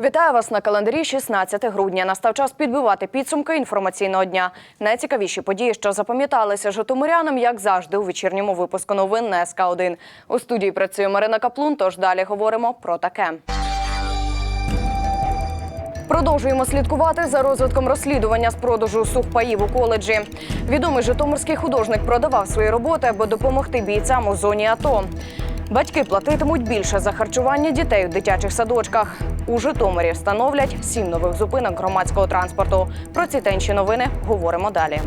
Вітаю вас на календарі 16 грудня. Настав час підбивати підсумки інформаційного дня. Найцікавіші події, що запам'яталися житомирянам, як завжди, у вечірньому випуску новин на СК 1 У студії працює Марина Каплун. Тож далі говоримо про таке. Продовжуємо слідкувати за розвитком розслідування з продажу сухпаїв у коледжі. Відомий житомирський художник продавав свої роботи, аби допомогти бійцям у зоні АТО. Батьки платитимуть більше за харчування дітей у дитячих садочках. У Житомирі встановлять сім нових зупинок громадського транспорту. Про ці та інші новини говоримо далі.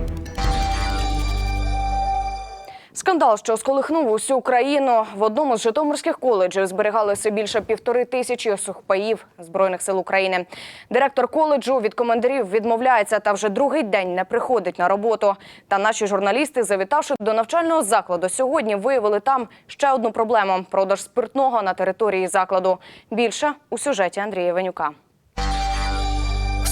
Скандал, що сколихнув усю країну. В одному з житомирських коледжів зберігалося більше півтори тисячі сухпаїв збройних сил України. Директор коледжу від командирів відмовляється та вже другий день не приходить на роботу. Та наші журналісти, завітавши до навчального закладу, сьогодні виявили там ще одну проблему: продаж спиртного на території закладу. Більше у сюжеті Андрія Венюка.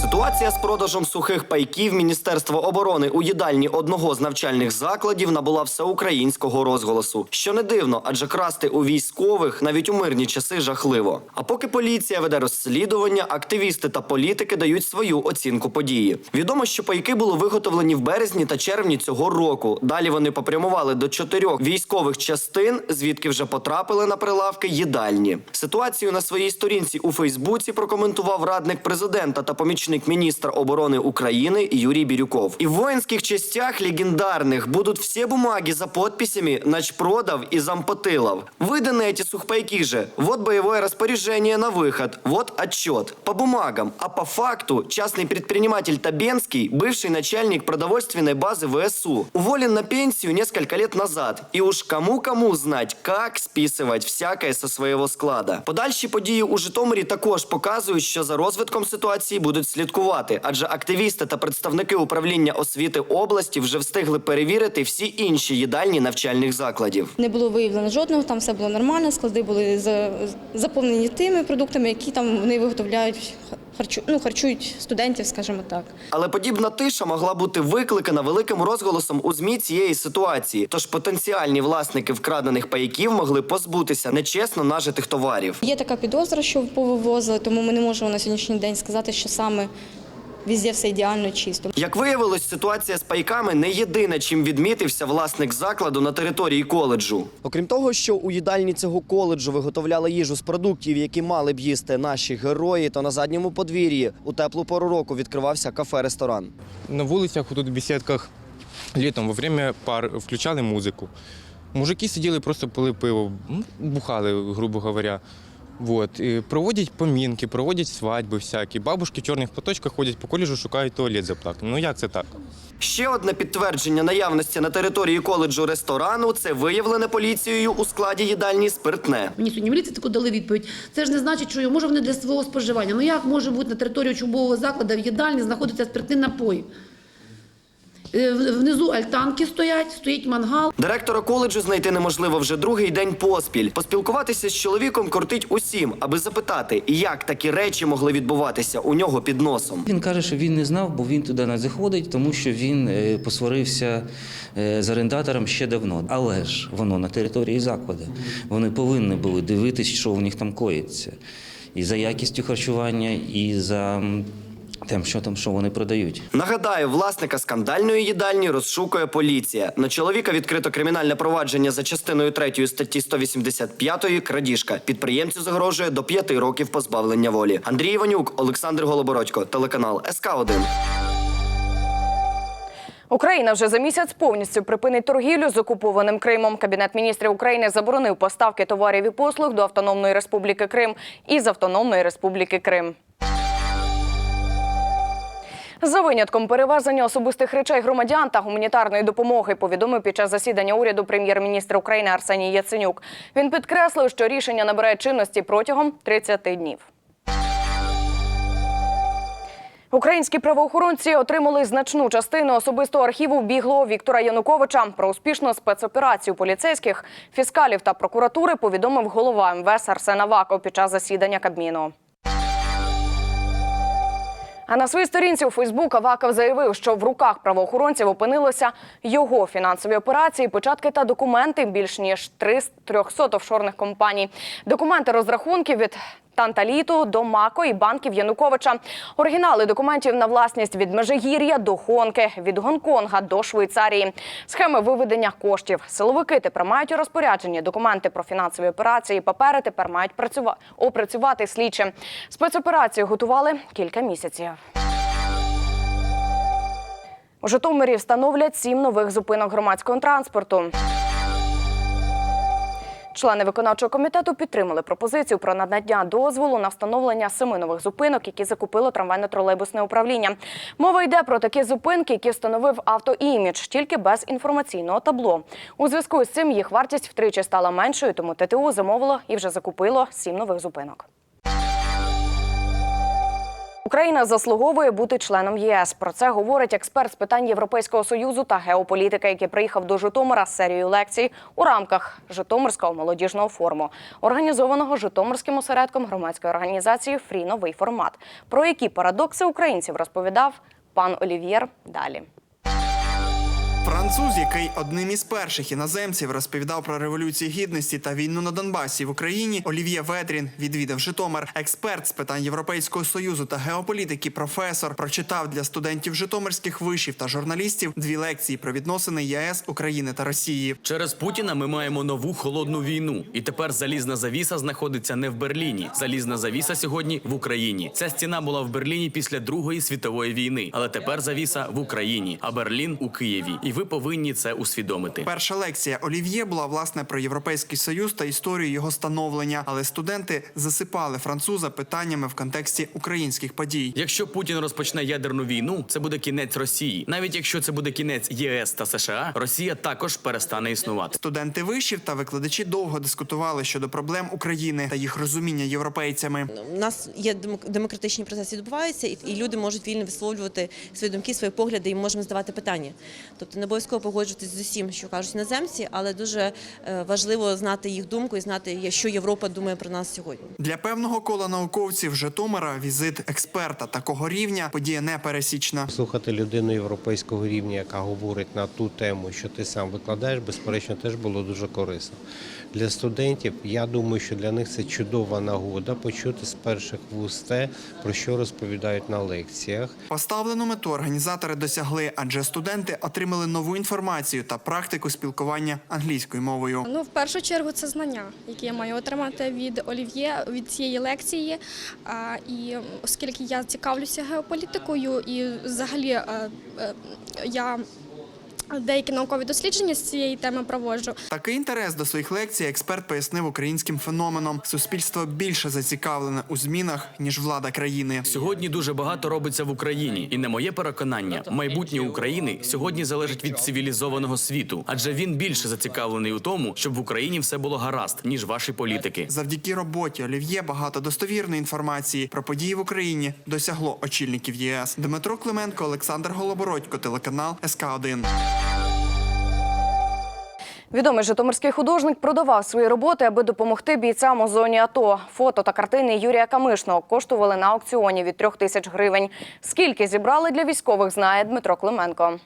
Ситуація з продажем сухих пайків Міністерства оборони у їдальні одного з навчальних закладів набула всеукраїнського розголосу. Що не дивно, адже красти у військових навіть у мирні часи жахливо. А поки поліція веде розслідування, активісти та політики дають свою оцінку події. Відомо, що пайки були виготовлені в березні та червні цього року. Далі вони попрямували до чотирьох військових частин, звідки вже потрапили на прилавки їдальні. Ситуацію на своїй сторінці у Фейсбуці прокоментував радник президента та помічник міністра оборони України Юрій Бірюков. І в воїнських частях легендарних будуть всі бумаги за подписями начпродов и зампотылов. Выданы эти сухпайки же. Вот боевое распоряжение на выход. Вот отчет. По бумагам. А по факту частный предприниматель Табенский, бывший начальник продовольственной базы ВСУ, уволен на пенсию несколько лет назад. И уж кому-кому знать, как списывать всякое со своего склада. Подальші події у Житомирі також показують, що за розвитком ситуації будуть слідкувати, Адже активісти та представники управління освіти області вже встигли перевірити всі інші їдальні навчальних закладів. Не було виявлено жодного, там все було нормально, склади були за- заповнені тими продуктами, які там вони виготовляють, харчу, ну, харчують студентів, скажімо так. Але подібна тиша могла бути викликана великим розголосом у змі цієї ситуації. Тож потенціальні власники вкрадених паяків могли позбутися нечесно нажитих товарів. Є така підозра, що повивозили, тому ми не можемо на сьогоднішній день сказати, що саме везде все ідеально чисто. Як виявилось, ситуація з пайками не єдина, чим відмітився власник закладу на території коледжу. Окрім того, що у їдальні цього коледжу виготовляли їжу з продуктів, які мали б їсти наші герої, то на задньому подвір'ї у теплу пору року відкривався кафе-ресторан. На вулицях, тут в бесідках літом во время пар включали музику. Мужики сиділи, просто пили пиво, бухали, грубо говоря. Вот. І проводять помінки, проводять свадьби всякі. Бабушки в чорних платочках ходять по коледжу, шукають туалет заплакати. Ну як це так? Ще одне підтвердження наявності на території коледжу ресторану це виявлене поліцією у складі їдальні спиртне. Мені сьогодні в міліції таку дали відповідь. Це ж не значить, що може вони для свого споживання. Ну як може бути на території учбового закладу в їдальні знаходиться спиртний напій? Е, Внизу альтанки стоять, стоїть мангал. Директора коледжу знайти неможливо вже другий день поспіль. Поспілкуватися з чоловіком кортить усім, аби запитати, як такі речі могли відбуватися у нього під носом. Він каже, що він не знав, бо він туди не заходить, тому що він е, посварився е, з орендатором ще давно. Але ж воно на території закладу. Вони повинні були дивитись, що у них там коїться. І за якістю харчування, і за тим, що там, що вони продають. Нагадаю, власника скандальної їдальні розшукує поліція. На чоловіка відкрито кримінальне провадження за частиною 3 статті 185 крадіжка. Підприємцю загрожує до 5 років позбавлення волі. Андрій Іванюк, Олександр Голобородько, телеканал СК 1 Україна вже за місяць повністю припинить торгівлю з окупованим Кримом. Кабінет міністрів України заборонив поставки товарів і послуг до Автономної Республіки Крим і з Автономної Республіки Крим. За винятком перевезення особистих речей громадян та гуманітарної допомоги повідомив під час засідання уряду прем'єр-міністр України Арсеній Яценюк. Він підкреслив, що рішення набирає чинності протягом 30 днів. Українські правоохоронці отримали значну частину особистого архіву біглого Віктора Януковича. Про успішну спецоперацію поліцейських, фіскалів та прокуратури повідомив голова МВС Арсен Аваков під час засідання Кабміну. А на своїй сторінці у Фейсбук Аваков заявив, що в руках правоохоронців опинилися його фінансові операції, початки та документи більш ніж 300 офшорних компаній. Документи розрахунків від Танталіту до Мако і банків Януковича. Оригінали документів на власність від Межигір'я до Хонки, від Гонконга до Швейцарії. Схеми виведення коштів. Силовики тепер мають у документи про фінансові операції. Папери тепер мають працюва- опрацювати слідчі. Спецоперацію готували кілька місяців. У Житомирі встановлять сім нових зупинок громадського транспорту. Члени виконавчого комітету підтримали пропозицію про надання дозволу на встановлення семи нових зупинок, які закупило трамвайно-тролейбусне управління. Мова йде про такі зупинки, які встановив автоімідж, тільки без інформаційного табло. У зв'язку з цим їх вартість втричі стала меншою, тому ТТУ замовило і вже закупило сім нових зупинок. Україна заслуговує бути членом ЄС. Про це говорить експерт з питань Європейського союзу та геополітики, який приїхав до Житомира з серією лекцій у рамках Житомирського молодіжного форуму, організованого Житомирським осередком громадської організації Фрі новий формат. Про які парадокси українців розповідав пан Олів'єр. Далі. Француз, який одним із перших іноземців розповідав про революцію гідності та війну на Донбасі в Україні, Олів'є Ведрін відвідав Житомир. Експерт з питань Європейського союзу та геополітики, професор, прочитав для студентів житомирських вишів та журналістів дві лекції про відносини ЄС, України та Росії. Через Путіна ми маємо нову холодну війну, і тепер залізна завіса знаходиться не в Берліні. Залізна завіса сьогодні в Україні. Ця стіна була в Берліні після Другої світової війни, але тепер завіса в Україні, а Берлін у Києві. І ви повинні це усвідомити. Перша лекція Олів'є була власне про європейський союз та історію його становлення, але студенти засипали француза питаннями в контексті українських подій. Якщо Путін розпочне ядерну війну, це буде кінець Росії. Навіть якщо це буде кінець ЄС та США, Росія також перестане існувати. Студенти вишів та викладачі довго дискутували щодо проблем України та їх розуміння європейцями. У нас є демок- демократичні процеси відбуваються, і, люди можуть вільно висловлювати свої думки, свої погляди, і можемо задавати питання. Тобто не обов'язково погоджуватись з усім, що кажуть іноземці, але дуже е, важливо знати їх думку і знати, що Європа думає про нас сьогодні. Для певного кола науковців Житомира візит експерта такого рівня подія непересічна. Слухати людину європейського рівня, яка говорить на ту тему, що ти сам викладаєш, безперечно, теж було дуже корисно. Для студентів, я думаю, що для них це чудова нагода почути з перших вуст те, про що розповідають на лекціях. Поставлену мету організатори досягли, адже студенти отримали нову інформацію та практику спілкування англійською мовою. Ну, в першу чергу, це знання, які я маю отримати від Олів'є від цієї лекції. І оскільки я цікавлюся геополітикою, і взагалі е, я деякі наукові дослідження з цієї теми проводжу. Такий інтерес до своїх лекцій експерт пояснив українським феноменом. Суспільство більше зацікавлене у змінах ніж влада країни. Сьогодні дуже багато робиться в Україні, і на моє переконання, майбутнє України сьогодні залежить від цивілізованого світу, адже він більше зацікавлений у тому, щоб в Україні все було гаразд, ніж ваші політики. Завдяки роботі Олів'є багато достовірної інформації про події в Україні досягло очільників ЄС. Дмитро Клименко, Олександр Голобородько, телеканал СК 1 Відомий житомирський художник продавав свої роботи, аби допомогти бійцям у зоні АТО. Фото та картини Юрія Камишного коштували на аукціоні від трьох тисяч гривень. Скільки зібрали для військових, знає Дмитро Клименко.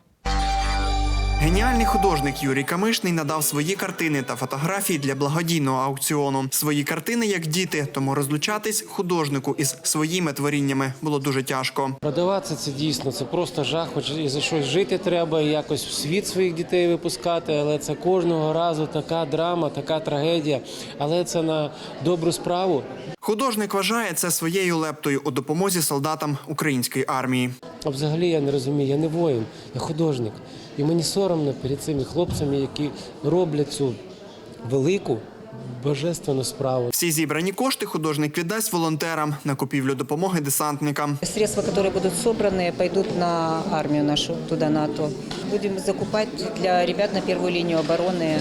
Геніальний художник Юрій Камишний надав свої картини та фотографії для благодійного аукціону. Свої картини як діти, тому розлучатись художнику із своїми творіннями було дуже тяжко. Продаватися це дійсно це просто жах, хоч і за щось жити треба, і якось в світ своїх дітей випускати, але це кожного разу така драма, така трагедія. Але це на добру справу. Художник вважає це своєю лептою у допомозі солдатам української армії. А взагалі я не розумію, я не воїн, я художник. І мені соромно перед цими хлопцями, які роблять цю велику божественну справу. Всі зібрані кошти художник віддасть волонтерам на купівлю допомоги десантникам. Средства, которые будут собраны, пойдут на армию нашу, туда на АТО. Будем закупать для ребят на первую линию обороны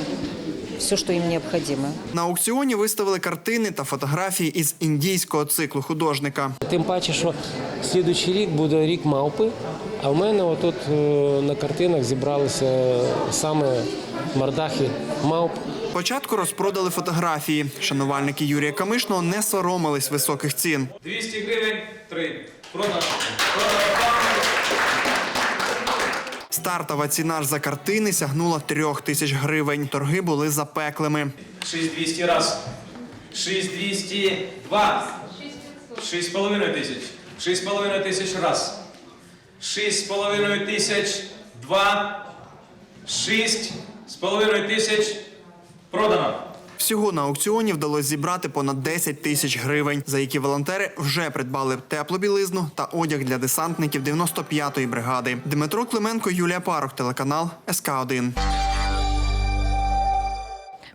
все, что им необходимо. На аукціоні виставили картини та фотографії із індійського циклу художника. Тим паче, що слідуючий рік буде рік мавпи, а в мене отут е, на картинах зібралися саме мордахи мавп. Спочатку розпродали фотографії. Шанувальники Юрія Камишного не соромились високих цін. 200 гривень, три. Продано. Стартова ціна ж за картини сягнула трьох тисяч гривень. Торги були запеклими. 6200 раз. 6200 два. Шість з половиною тисяч. Шість з половиною тисяч раз. Шість з половиною тисяч два. Шість з половиною тисяч продано. Всього на аукціоні вдалося зібрати понад 10 тисяч гривень, за які волонтери вже придбали теплу білизну та одяг для десантників 95-ї бригади. Дмитро Клименко, Юлія Парох, телеканал СК 1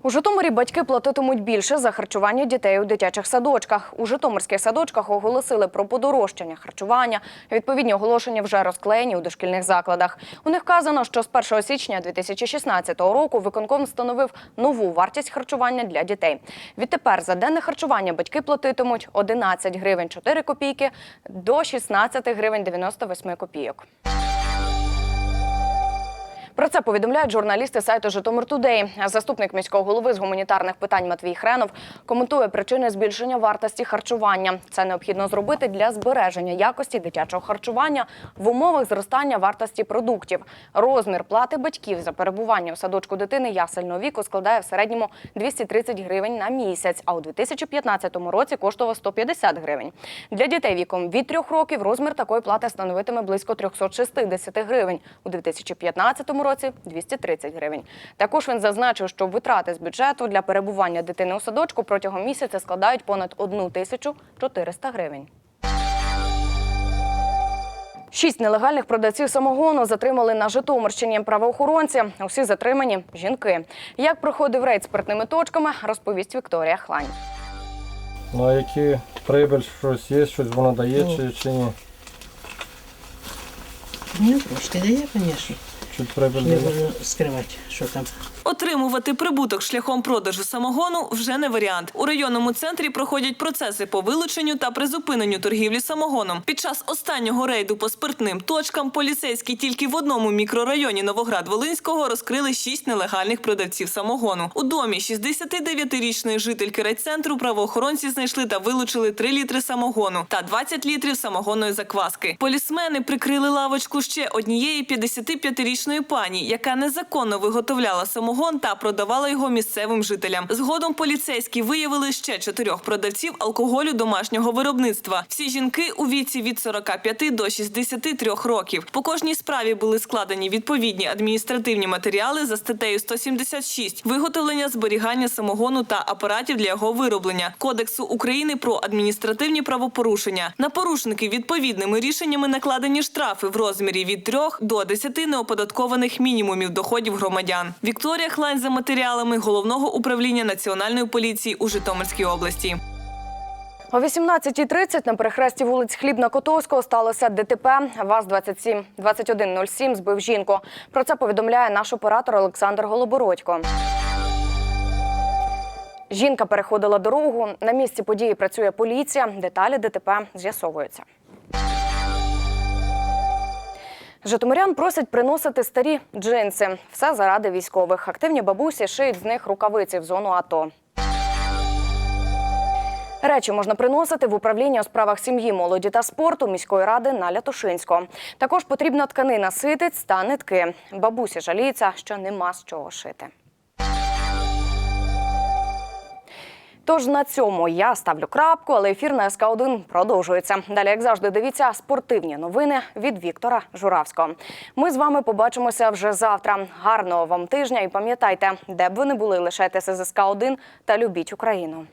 У Житомирі батьки платитимуть більше за харчування дітей у дитячих садочках. У житомирських садочках оголосили про подорожчання харчування. Відповідні оголошення вже розклеєні у дошкільних закладах. У них вказано, що з 1 січня 2016 року виконком встановив нову вартість харчування для дітей. Відтепер за денне харчування батьки платитимуть 11 гривень 4 копійки до 16 гривень 98 копійок. Про це повідомляють журналісти сайту Житомир Тудей. Заступник міського голови з гуманітарних питань Матвій Хренов коментує причини збільшення вартості харчування. Це необхідно зробити для збереження якості дитячого харчування в умовах зростання вартості продуктів. Розмір плати батьків за перебування у садочку дитини ясельного віку складає в середньому 230 гривень на місяць, а у 2015 році коштував 150 гривень. Для дітей віком від трьох років розмір такої плати становитиме близько 360 гривень. У 2015 році 230 гривень. Також він зазначив, що витрати з бюджету для перебування дитини у садочку протягом місяця складають понад 1 тисячу 400 гривень. Шість нелегальних продавців самогону затримали на Житомирщині правоохоронці. Усі затримані жінки. Як проходив рейд спиртними точками, розповість Вікторія Хлань. Ну а які прибиль, щось є, щось воно дає чи, чи ні? Ні, трошки дає, звісно. Чуть прибиль Не дає. скривати, що там. Отримувати прибуток шляхом продажу самогону вже не варіант. У районному центрі проходять процеси по вилученню та призупиненню торгівлі самогоном. Під час останнього рейду по спиртним точкам поліцейські тільки в одному мікрорайоні Новоград-Волинського розкрили шість нелегальних продавців самогону. У домі 69-річної жительки райцентру правоохоронці знайшли та вилучили 3 літри самогону та 20 літрів самогонної закваски. Полісмени прикрили лавочку ще однієї 55-річної пані, яка незаконно виготовляла самогон та продавала його місцевим жителям. Згодом поліцейські виявили ще чотирьох продавців алкоголю домашнього виробництва. Всі жінки у віці від 45 до 63 років. По кожній справі були складені відповідні адміністративні матеріали за статтею 176 виготовлення зберігання самогону та апаратів для його вироблення Кодексу України про адміністративні правопорушення. На порушники відповідними рішеннями накладені штрафи в розмірі від 3 до 10 неоподаткованих мінімумів доходів громадян. Вікторія Хлань за матеріалами головного управління національної поліції у Житомирській області. О 18.30 на перехресті вулиць Хлібна-Котовського сталося ДТП. ВАЗ-27-2107 збив жінку. Про це повідомляє наш оператор Олександр Голобородько. Жінка переходила дорогу. На місці події працює поліція. Деталі ДТП з'ясовуються. Житомирян просять приносити старі джинси. Все заради військових. Активні бабусі шиють з них рукавиці в зону АТО. Речі можна приносити в управління у справах сім'ї, молоді та спорту міської ради на Лятошинську. Також потрібна тканина ситиць та нитки. Бабусі жаліються, що нема з чого шити. Тож на цьому я ставлю крапку, але ефір на СК 1 продовжується. Далі, як завжди, дивіться спортивні новини від Віктора Журавського. Ми з вами побачимося вже завтра. Гарного вам тижня і пам'ятайте, де б ви не були, лишайтеся з СК 1 та любіть Україну.